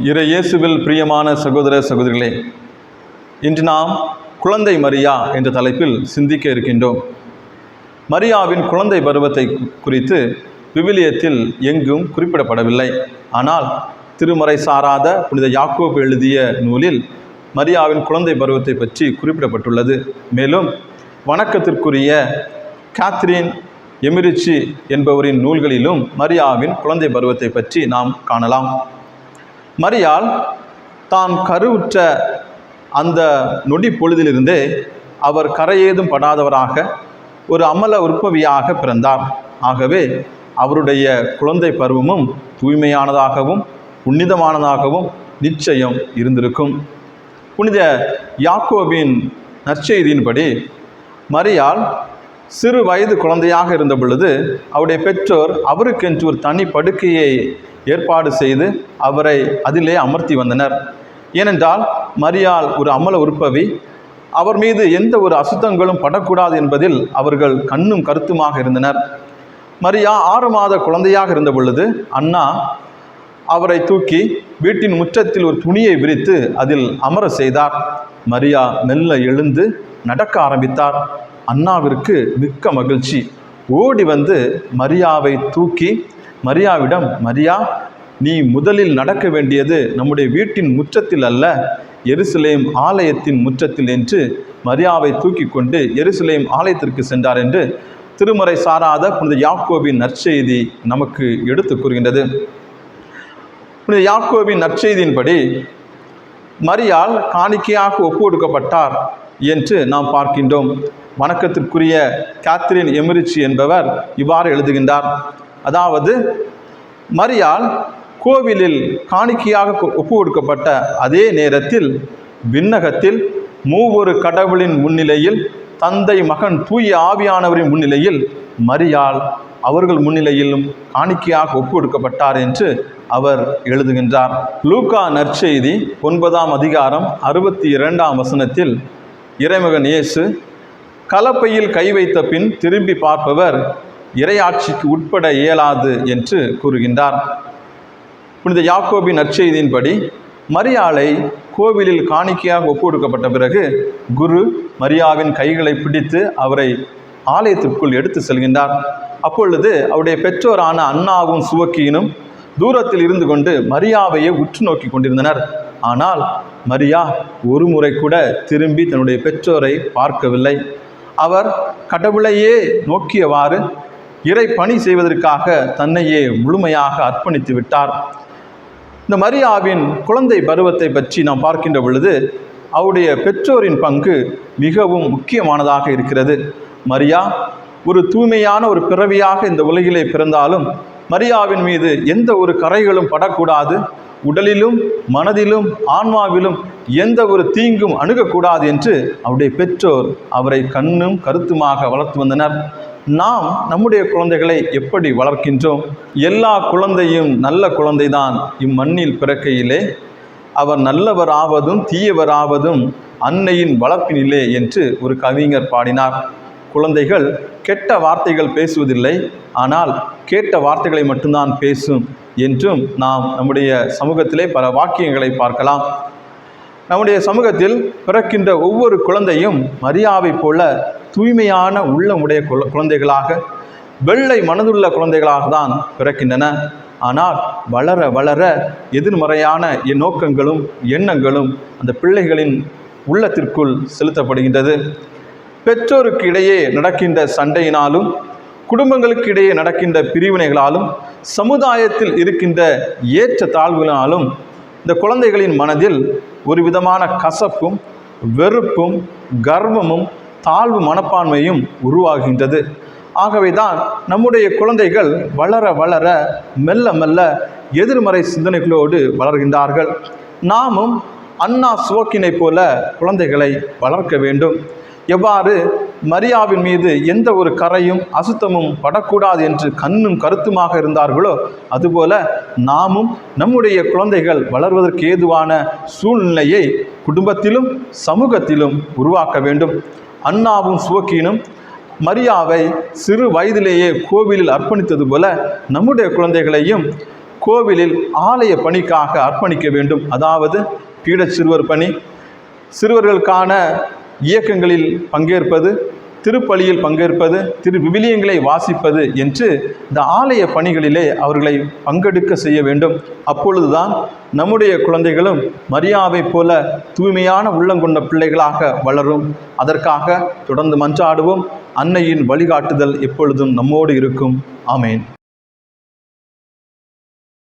இறை இயேசுவில் பிரியமான சகோதர சகோதரிகளே இன்று நாம் குழந்தை மரியா என்ற தலைப்பில் சிந்திக்க இருக்கின்றோம். மரியாவின் குழந்தை பருவத்தை குறித்து விவிலியத்தில் எங்கும் குறிப்பிடப்படவில்லை. ஆனால் திருமறை சாராத புனித யாக்கோப் எழுதிய நூலில் மரியாவின் குழந்தை பருவத்தை பற்றி குறிப்பிடப்பட்டுள்ளது. மேலும் வணக்கத்திற்குரிய கேத்ரின் எமிரிச்சி என்பவரின் நூல்களிலும் மரியாவின் குழந்தை பருவத்தை பற்றி நாம் காணலாம். மரியாள் தான் கருவுற்ற அந்த நொடி பொழுதிலிருந்தே அவர் கரையேதும் படாதவராக ஒரு அமல உற்பவியாக பிறந்தார். ஆகவே அவருடைய குழந்தை பருவமும் தூய்மையானதாகவும் புனிதமானதாகவும் நிச்சயம் இருந்திருக்கும். புனித யாக்கோபின் நற்செய்தியின்படி மரியாள் சிறு வயது குழந்தையாக இருந்த பொழுது அவருடைய பெற்றோர் அவருக்கென்று ஒரு தனி படுக்கையை ஏற்பாடு செய்து அவரை அதிலே அமர்த்தி வந்தனர். ஏனென்றால் மரியாள் ஒரு அமல உற்பவி. அவர் மீது எந்த ஒரு அசுத்தங்களும் படக்கூடாது என்பதில் அவர்கள் கண்ணும் கருத்துமாக இருந்தனர். மரியா ஆறு மாத குழந்தையாக இருந்த பொழுது அண்ணா அவரை தூக்கி வீட்டின் முற்றத்தில் ஒரு துணியை விரித்து அதில் அமர செய்தார். மரியா மெல்ல எழுந்து நடக்க ஆரம்பித்தார். அண்ணாவிற்கு மிக்க மகிழ்ச்சி. ஓடி வந்து மரியாவை தூக்கி மரியாவிடம் மரியா நீ முதலில் நடக்க வேண்டியது நம்முடைய வீட்டின் முற்றத்தில் அல்ல எருசலேம் ஆலயத்தின் முற்றத்தில் என்று மரியாவை தூக்கி கொண்டு எருசலேம் ஆலயத்திற்கு சென்றார் என்று திருமறை சாராத புனித யாக்கோவின் நற்செய்தி நமக்கு எடுத்து கூறுகின்றது. புனித யாக்கோவின் நற்செய்தியின்படி மரியால் காணிக்கையாக ஒப்பு கொடுக்கப்பட்டார் என்று நாம் பார்க்கின்றோம். வணக்கத்திற்குரிய காத்ரின் எமிரிச்சி என்பவர் இவ்வாறு எழுதுகின்றார். அதாவது மரியால் கோவிலில் காணிக்கையாக ஒப்பு கொடுக்கப்பட்ட அதே நேரத்தில் விண்ணகத்தில் மூவொரு கடவுளின் முன்னிலையில் தந்தை மகன் தூய ஆவியானவரின் முன்னிலையில் மரியால் அவர்கள் முன்னிலையிலும் காணிக்கையாக ஒப்பு கொடுக்கப்பட்டார் என்று அவர் எழுதுகின்றார். லூகா நற்செய்தி ஒன்பதாம் அதிகாரம் அறுபத்தி இரண்டாம் வசனத்தில் இறைமகன் இயேசு கலப்பையில் கை வைத்த பின் திரும்பி பார்ப்பவர் இறையாட்சிக்கு உட்பட இயலாது என்று கூறுகின்றார். புனித யாக்கோபின் நற்செய்தியின்படி மரியாளை கோவிலில் காணிக்கையாக ஒப்புக்கொடுக்கப்பட்ட பிறகு குரு மரியாவின் கைகளை பிடித்து அவரை ஆலயத்திற்குள் எடுத்து செல்கின்றார். அப்பொழுது அவருடைய பெற்றோரான அண்ணாவும் சுவக்கியினும் தூரத்தில் இருந்து கொண்டு மரியாவையே உற்று நோக்கி கொண்டிருந்தனர். ஆனால் மரியா ஒரு முறை கூட திரும்பி தன்னுடைய பெற்றோரை பார்க்கவில்லை. அவர் கடவுளையே நோக்கியவாறு இறை பணி செய்வதற்காக தன்னையே முழுமையாக அர்ப்பணித்து விட்டார். இந்த மரியாவின் குழந்தை பருவத்தை பற்றி நாம் பார்க்கின்ற பொழுது அவருடைய பெற்றோரின் பங்கு மிகவும் முக்கியமானதாக இருக்கிறது. மரியா ஒரு தூய்மையான ஒரு பிறவியாக இந்த உலகிலே பிறந்தாலும் மரியாவின் மீது எந்த ஒரு கரைகளும் படக்கூடாது. உடலிலும் மனதிலும் ஆன்மாவிலும் எந்த ஒரு தீங்கும் அணுகக்கூடாது என்று அவருடைய பெற்றோர் அவரை கண்ணும் கருத்துமாக வளர்த்து வந்தனர். நாம் நம்முடைய குழந்தைகளை எப்படி வளர்க்கின்றோம்? எல்லா குழந்தையும் நல்ல குழந்தைதான். இம்மண்ணில் பிறக்கையிலே அவர் நல்லவராவதும் தீயவராவதும் அன்னையின் வளர்ப்பினிலே என்று ஒரு கவிஞர் பாடினார். குழந்தைகள் கெட்ட வார்த்தைகள் பேசுவதில்லை ஆனால் கேட்ட வார்த்தைகளை மட்டும்தான் பேசும். என்றும் நாம் நம்முடைய சமூகத்திலே பல வாக்கியங்களை பார்க்கலாம். நம்முடைய சமூகத்தில் பிறக்கின்ற ஒவ்வொரு குழந்தையும் மரியாவைப் போல தூய்மையான உள்ளமுடைய குழந்தைகளாக வெள்ளை மனதுள்ள குழந்தைகளாக தான் பிறக்கின்றன. ஆனால் வளர வளர எதிர்மறையான என் நோக்கங்களும் எண்ணங்களும் அந்த பிள்ளைகளின் உள்ளத்திற்குள் செலுத்தப்படுகின்றது. பெற்றோருக்கு இடையே நடக்கின்ற சண்டையினாலும் குடும்பங்களுக்கு இடையே நடக்கின்ற பிரிவினைகளாலும் சமுதாயத்தில் இருக்கின்ற ஏற்ற தாழ்வுகளாலும் இந்த குழந்தைகளின் மனதில் ஒரு விதமான கசப்பும் வெறுப்பும் கர்வமும் தாழ்வு மனப்பான்மையும் உருவாகின்றது. ஆகவே தான் நம்முடைய குழந்தைகள் வளர வளர மெல்ல மெல்ல எதிர்மறை சிந்தனைகளோடு வளர்கின்றார்கள். நாமும் அண்ணா சுவக்கினைப் போல குழந்தைகளை வளர்க்க வேண்டும். எவ்வாறு மரியாவின் மீது எந்த ஒரு கரையும் அசுத்தமும் படக்கூடாது என்று கண்ணும் கருத்துமாக இருந்தார்களோ அதுபோல நாமும் நம்முடைய குழந்தைகள் வளர்வதற்கு ஏதுவான சூழ்நிலையை குடும்பத்திலும் சமூகத்திலும் உருவாக்க வேண்டும். அண்ணாவும் சுவக்கீனும் மரியாவை சிறு வயதிலேயே கோவிலில் அர்ப்பணித்தது போல நம்முடைய குழந்தைகளையும் கோவிலில் ஆலய பணிக்காக அர்ப்பணிக்க வேண்டும். அதாவது பீடச் சிறுவர் பணி. சிறுவர்களுக்கான இயக்கங்களில் பங்கேற்பது திருப்பலியில் பங்கேற்பது திரு விவிலியங்களை வாசிப்பது என்று இந்த ஆலய பணிகளிலே அவர்களை பங்கெடுக்க செய்ய வேண்டும். அப்பொழுதுதான் நம்முடைய குழந்தைகளும் மரியாவைப் போல தூய்மையான உள்ளங்கொண்ட பிள்ளைகளாக வளரும். அதற்காக தொடர்ந்து மன்றாடுவோம். அன்னையின் வழிகாட்டுதல் எப்பொழுதும் நம்மோடு இருக்கும். ஆமேன்.